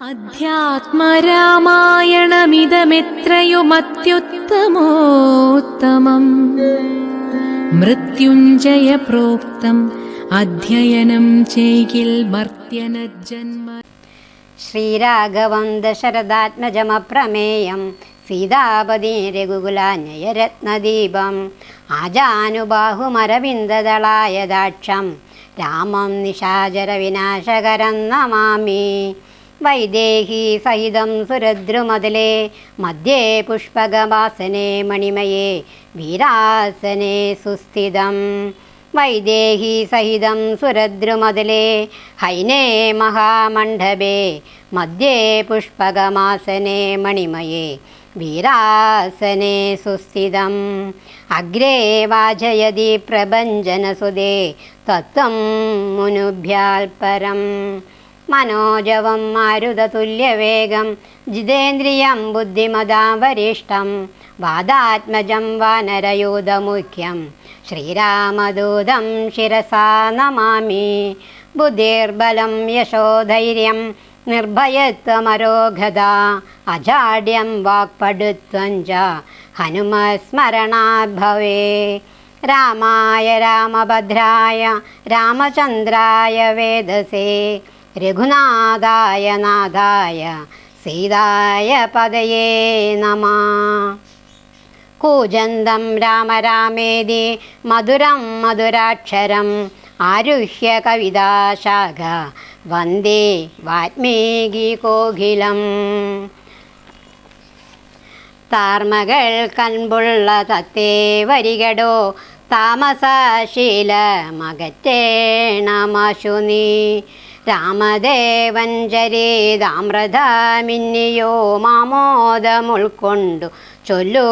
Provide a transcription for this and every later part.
അധ്യാത്മരാമായണമിതമെത്രയുമത്യുത്തമോത്തമം. മൃത്യുഞ്ജയ പ്രോക്തം അധ്യയനം ചെയ്കിൽ മർത്യനജന്മ ശ്രീരാഘവം ദശരഥാത്മജമപ്രമേയം സീതാപതി രഘുകുലാന്യയരത്നദീപം ആജാനുബാഹുമരവിന്ദദളായ ദാക്ഷം രാമം നിശാചരവിനാശകരം നമാമി. വൈദേഹി സഹിതം സുരദ്രുമതിലെ മധ്യേ പുഷ്പകവാസനെ മണിമയേ വീരാസനെ സുസ്ഥിതം. വൈദേഹി സഹിതം സുരദ്രുമതിലെ ഹൈനേ മഹാമണ്ഡപേ മധ്യേ പുഷ്പകമാസനെ മണിമയേ വീരാസനെ സുസ്ഥിതം. അഗ്രേ വാചയതി പ്രഭഞ്ജനസുതേ തത്വം മുനുഭ്യാൽ പരം മനോജവം മാരുതതുല്യവേഗം ജിതേന്ദ്രിയം ബുദ്ധിമതാം വരിഷ്ടം വാദാത്മജം വാനരയൂതമുഖ്യം. ശ്രീരാമദൂതം ശിരസാ നമാമി ബുദ്ധിർബലം യശോധൈര്യം നിർഭയത്വമരോഗത അജാഡ്യം വാക്പടുത്വം ച ഹനുമസ്മരണാഭവേ രാമായ രാമഭദ്രായ രാമചന്ദ്രായ വേദസേ രഘുനാഥായ നാഥായ സീതായ പദയേ നമ. കൂജന്തം രാമ രാമേതി മധുരം മധുരാക്ഷരം ആരുഹ്യ കവിതാശാഖ വന്ദേ വാൽമീകി കോകിലം. താർമകൾ കൺപുള്ള തത്തേ വരികടോ താമസശീല മകറ്റേണമശു നീ രാമദേവൻ ചരീതാമൃതമിന്നിയോ മാമോദമുൾക്കൊണ്ടു ചൊല്ലൂ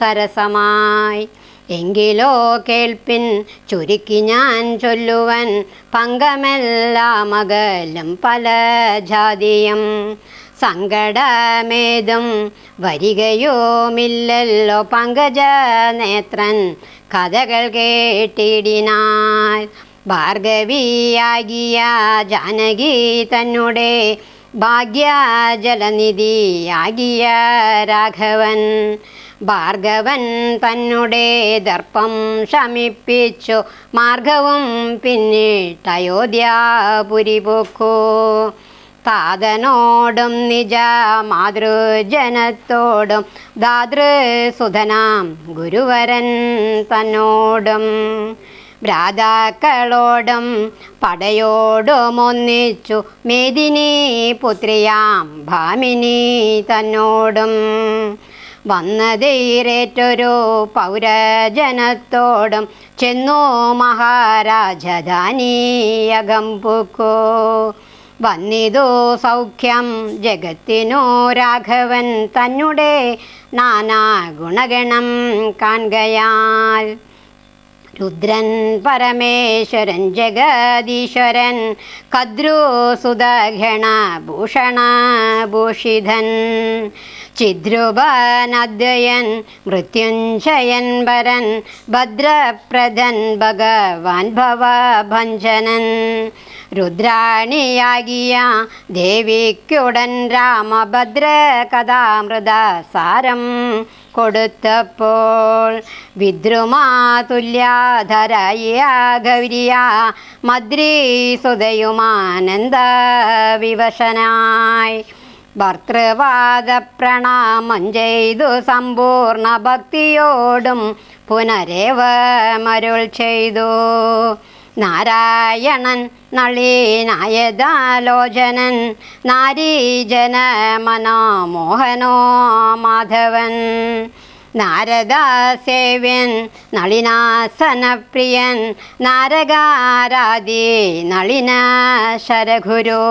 സരസമായി. എങ്കിലോ കേൾപ്പിൻ ചുരുക്കി ഞാൻ ചൊല്ലുവൻ പങ്കമെല്ലാമകലും പല ജാതിയും. സങ്കടമേതും വരികയോമില്ലല്ലോ പങ്കജ നേത്രൻ കഥകൾ കേട്ടിടിനാൽ ഭാർഗവിയാകിയ ജാനകി തന്നുടെ ഭാഗ്യജലനിധിയാകിയ രാഘവൻ. ഭാർഗവൻ തന്നുടെ ദർപ്പം ശമിപ്പിച്ചു. മാർഗവും പിന്നിട്ടയോധ്യാപുരി പോക്കു. താതനോടും നിജ മാതൃജനത്തോടും ദാതൃസുധനാം ഗുരുവരൻ തന്നോടും. ഭ്രാതാക്കളോടും പടയോടും ഒന്നിച്ചു മേദിനി പുത്രിയാം ഭാമിനി തന്നോടും. വന്നതീരേറ്റൊരു പൗരജനത്തോടും ചെന്നു മഹാരാജധാനിയകം പൂക്കോ വന്നിതു സൗഖ്യം ജഗത്തിനു രാഘവൻ തന്നുടെ നാനാ ഗുണഗണം കാൺകയാൽ. രുദ്രൻ പരമേശ്വരൻ ജഗദീശ്വരൻ കദ്രുസുതഘണ ഭൂഷണഭൂഷിതൻ ചിദ്രുപനദ്വയൻ മൃത്യുഞ്ജയൻ വരൻ ഭദ്രപ്രദൻ ഭഗവാൻ ഭവഭഞ്ജനൻ. രുദ്രാണിയാകിയ ദേവിക്കുടൻ രാമഭദ്ര കഥാമൃത സാരം കൊടുത്തപ്പോൾ വിദ്രുമാതുല്യാധരായ ഗൗരിയ മദ്രീസുതയുമാനന്ദ വിവശനായി ഭർത്തൃവാദ പ്രണാമം ചെയ്തു സമ്പൂർണ ഭക്തിയോടും പുനരേവ മരുൾ ചെയ്തു. നാരായണൻ നളീനായതാലോചനൻ നാരീജന മനോമോഹനോ മാധവൻ. നാരദാസേവ്യൻ നളിനാസനപ്രിയൻ നാരകാരാദി നളിന ശരഗുരു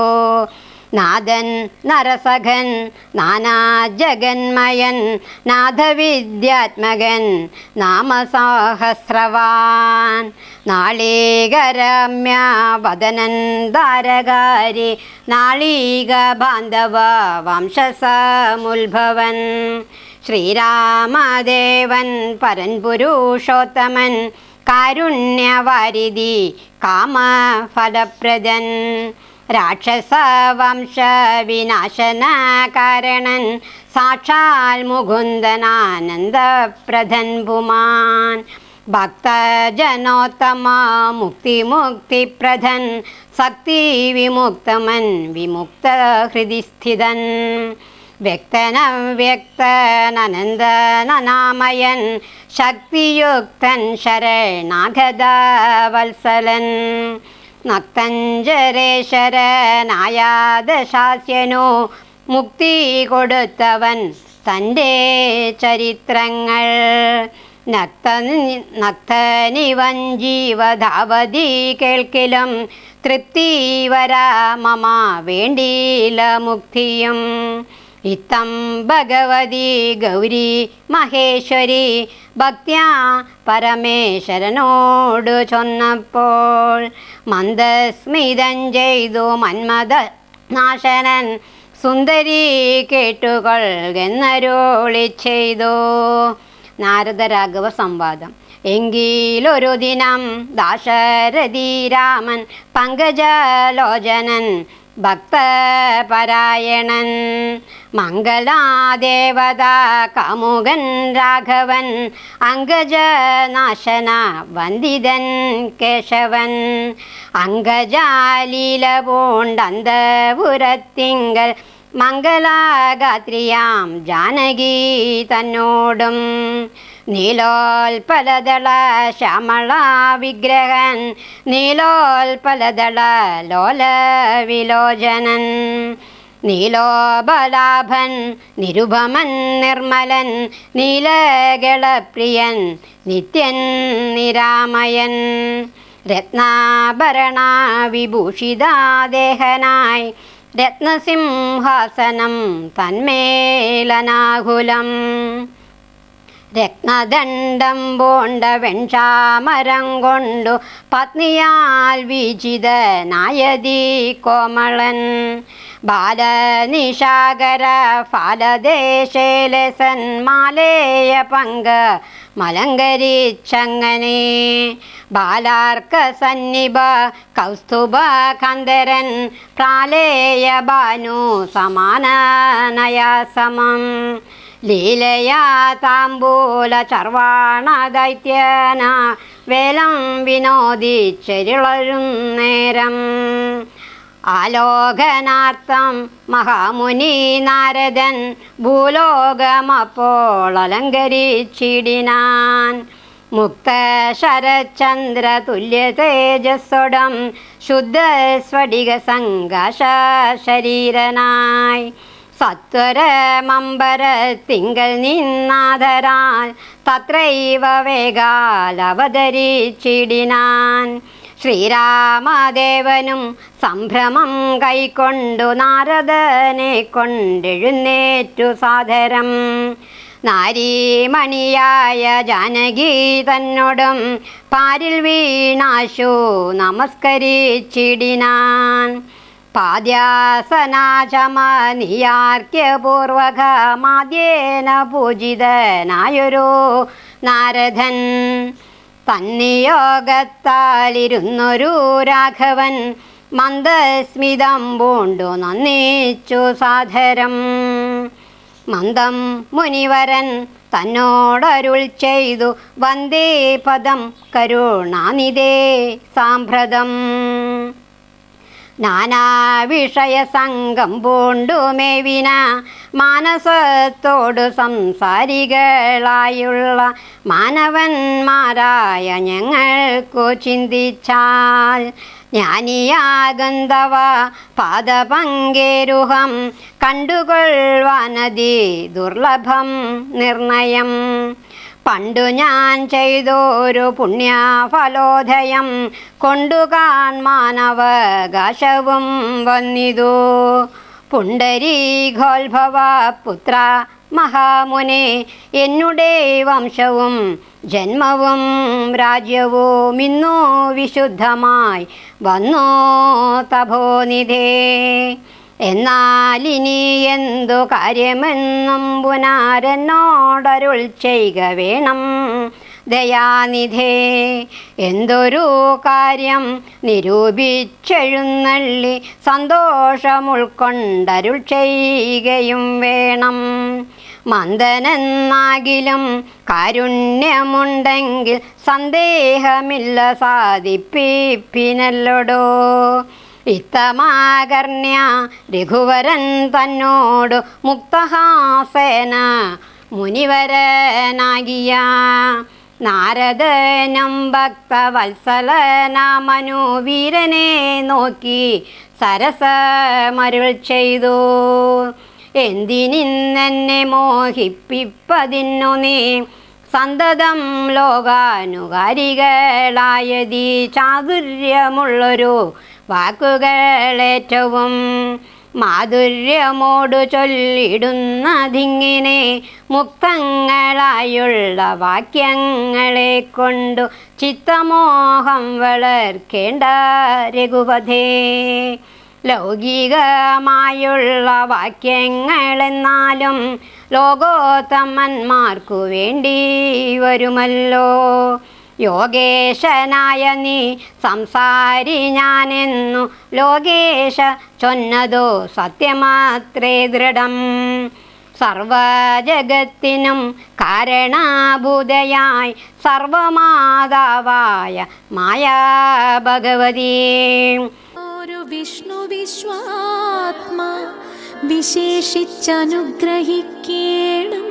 നാഥൻ നരസഖൻ നാനാജഗന്മയൻ നാഥവിദ്യാത്മകൻ നാമസാഹസ്രവാൻ നാളീകരമ്യ വദനൻ താരകാരി നാളീക ബാന്ധവ വംശസമുത്ഭവൻ ശ്രീരാമദേവൻ പരൻ പുരുഷോത്തമൻ കാരുണ്യവാരിധി കാമഫലപ്രദൻ രാക്ഷസ വംശ വിനാശന കാരണൻ സാക്ഷാൽ മുകുന്ദനാനന്ദപ്രധൻ പുമാൻ ഭക്തജനോത്തമ മുക്തിമുക്തിപ്രധൻ ശക്തി വിമുക്തമൻ വിമുക്ത ഹൃദി സ്ഥിതൻ വ്യക്തനവ്യക്തനനന്ദനനാമയൻ ശക്തിയുക്തൻ ശരണാഗത വത്സലൻ നക്തഞ്ചരേശ്വരനായാദശാസ്യനു മുക്തി കൊടുത്തവൻ തന്റെ ചരിത്രങ്ങൾ. നക്ത നക്തനിവൻ ജീവധാവതി കേൾക്കിലും തൃപ്തി വരാ മമ വേണ്ടിയില്ല മുക്തിയും. ഇത്തം ഭഗവതി ഗൗരി മഹേശ്വരി ഭക്ത്യാ പരമേശ്വരനോട് ചൊന്നപ്പോൾ മന്ദസ്മിതം ചെയ്തു മന്മത നാശനൻ സുന്ദരി കേട്ടുകൊള്ളുന്നരോളി ചെയ്തു. നാരദരാഘവ സംവാദം എങ്കിലൊരു ദിനം ദാശരഥി രാമൻ പങ്കജലോചനൻ ഭക്തപരായണൻ മംഗളാദേവത കമുകൻ രാഘവൻ അങ്കജനാശന വന്ദിതൻ കേശവൻ. അങ്കജാലീല പൂണ്ടന്തപുരത്തിങ്കൽ മംഗളാഗാത്രിയാം ജാനകി തന്നോടും. നീലോൽപലദള ശ്യാമള വിഗ്രഹൻ നീലോൽപലദള ലോല വിലോചനൻ. നീലോബലാഭൻ നിരുപമൻ നിർമ്മലൻ നീലകളപ്രിയൻ നിത്യൻ നിരാമയൻ. രത്നാഭരണ വിഭൂഷിതാദേഹനായി രത്നസിംഹാസനം തന്മേലനാകുലം. രത്നദണ്ഡം പോണ്ട വെൺഷാമരം കൊണ്ടു പത്നിയാൽ വിജിതനായതി കോമളൻ. ബാലനിശാകര ഫാലദേശേലസൻ മാലേയ പങ്ക് മലങ്കരിച്ചങ്ങനെ. ബാലാർക്ക സന്നിഭ കൗസ്തുഭ കന്ദരൻ പ്രാലേയ ബാനു സമാനനയാസമം. ലീലയാ താമ്പൂല ചർവാണ ദൈത്യന വേലം വിനോദിച്ചെരുളരും നേരം. ആലോകനാർത്ഥം മഹാമുനി നാരദൻ ഭൂലോകമപ്പോൾ അലങ്കരിച്ചിടിനാൻ. മുക്ത ശരചന്ദ്ര തുല്യ തേജസ്സൊടം ശുദ്ധ സ്ഫടിക സംഘാശ ശരീരനായി സത്വരമമ്പര തിങ്കൽ നിന്നാദരാൽ തത്രൈവ വേഗാൽ അവതരിച്ചിടിനാൻ. ശ്രീരാമദേവനും സംഭ്രമം കൈക്കൊണ്ടു നാരദനെ കൊണ്ടെഴുന്നേറ്റു സാധരം നാരീമണിയായ ജാനകി തന്നോടും പാരിൽ വീണാശു നമസ്കരിച്ചിടിനാൻ. പാദ്യാസനാചമനിയാർക്യപൂർവക മാദ്യേന പൂജിതനായൊരു നാരദൻ. തന്നിയോഗത്താലിരുന്നൊരു രാഘവൻ മന്ദസ്മിതം പൂണ്ടു നന്ദിച്ചു സാധരം മന്ദം മുനിവരൻ തന്നോടരുൾ ചെയ്തു വന്ദേ പദം കരുണാനിതേ സാമ്പ്രതം നാനാവിഷയസംഗം പൂണ്ടുമേവിന. മാനസത്തോടു സംസാരികളായുള്ള മാനവന്മാരായ ഞങ്ങൾക്കു ചിന്തിച്ചാൽ ജ്ഞാനിയാകന്തവ പാദപങ്കേരുഹം കണ്ടുകൊള്ളുവാനതി ദുർലഭം നിർണയം. പണ്ടു ഞാൻ ചെയ്തൊരു പുണ്യഫലോദയം കൊണ്ടു മാനവകാശവും വന്നിതു. പുണ്ടരീഘോത്ഭവ പുത്ര മഹാമുനെ എന്നുടേ വംശവും ജന്മവും രാജ്യവും ഇന്നു വിശുദ്ധമായി വന്നോ തപോനിധേ. എന്നാലിനി എന്തു കാര്യമെന്നും പുനാരനോടരുൾ ചെയ്യുക വേണം. ദയാനിധേ എന്തൊരു കാര്യം നിരൂപിച്ചെഴുന്നള്ളി സന്തോഷമുൾക്കൊണ്ടരുൾ ചെയ്യുകയും വേണം. മന്ദനെന്നാകിലും കാരുണ്യമുണ്ടെങ്കിൽ സന്ദേഹമില്ല സാധിപ്പിപ്പിനല്ലടോ. ഇത്തമാകർണ്യ രഘുവരൻ തന്നോട് മുക്തഹാസേന മുനിവരനാകിയ നാരദനം ഭക്തവത്സലനാമനുവീരനെ നോക്കി സരസമരുൾ ചെയ്തു. എന്തിനിന്നെന്നെ മോഹിപ്പിപ്പതിന്നു നീ? സന്തതം ലോകാനുകാരികളായതി ചാതുര്യമുള്ളൊരു വാക്കുകളേറ്റവും മാധുര്യമോടു ചൊല്ലിടുന്നതിങ്ങനെ മുക്തങ്ങളായുള്ള വാക്യങ്ങളെ കൊണ്ടു ചിത്തമോഹം വളർക്കേണ്ട രഘുപഥേ ലൗകികമായുള്ള വാക്യങ്ങളെന്നാലും ലോകോത്തമന്മാർക്കു വേണ്ടി വരുമല്ലോ. യോഗേശനായ നീ സംസാരി ഞാനെന്നു ലോകേശ ചൊന്നതോ സത്യമാത്രേ ദൃഢം. സർവജഗത്തിനും കാരണാഭൂതയായി സർവമാതാവായ മായാ ഭഗവതി ഒരു വിഷ്ണു വിശ്വാത്മാ വിശേഷിച്ചനുഗ്രഹിക്കേണം.